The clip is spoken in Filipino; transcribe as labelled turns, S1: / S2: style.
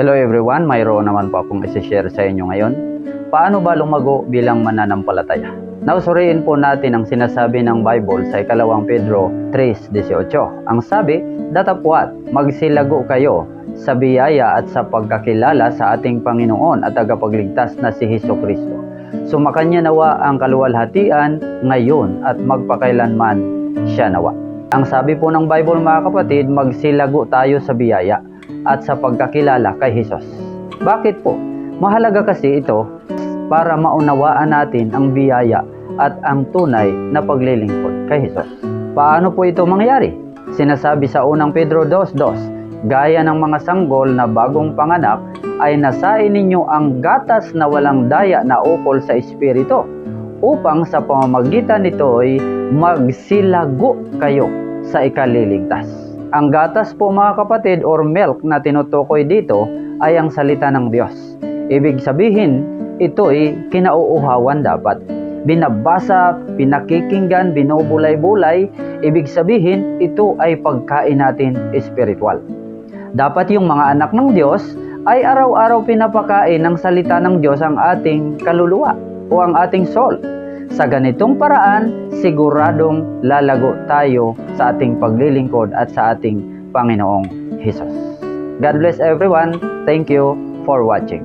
S1: Hello everyone, mayroon naman po akong isi-share sa inyo ngayon. Paano ba lumago bilang mananampalataya? Nausuriin po natin ang sinasabi ng Bible sa ikalawang Pedro 3.18. Ang sabi, Datapwat, magsilago kayo sa biyaya at sa pagkakilala sa ating Panginoon at tagapagligtas na si Heso Kristo. Sumakanya nawa ang kaluwalhatian ngayon at magpakailanman siya nawa. Ang sabi po ng Bible mga kapatid, magsilago tayo sa biyaya at sa pagkakilala kay Hesus. Bakit po? Mahalaga kasi ito para maunawaan natin ang biyaya at ang tunay na paglilingkod kay Hesus. Paano po ito mangyari? Sinasabi sa unang Pedro 2.2, gaya ng mga sanggol na bagong panganak ay nasain ninyo ang gatas na walang daya na ukol sa Espiritu upang sa pamamagitan nito ay magsilago kayo sa ikaliligtas. Ang gatas po mga kapatid or milk na tinutukoy dito ay ang salita ng Diyos. Ibig sabihin, ito ay kinauuhawan dapat. Binabasa, pinakikinggan, binubulay-bulay, ibig sabihin, ito ay pagkain natin espiritual. Dapat yung mga anak ng Diyos ay araw-araw pinapakain ng salita ng Diyos ang ating kaluluwa o ang ating soul. Sa ganitong paraan, siguradong lalago tayo sa ating paglilingkod at sa ating Panginoong Hesus. God bless everyone. Thank you for watching.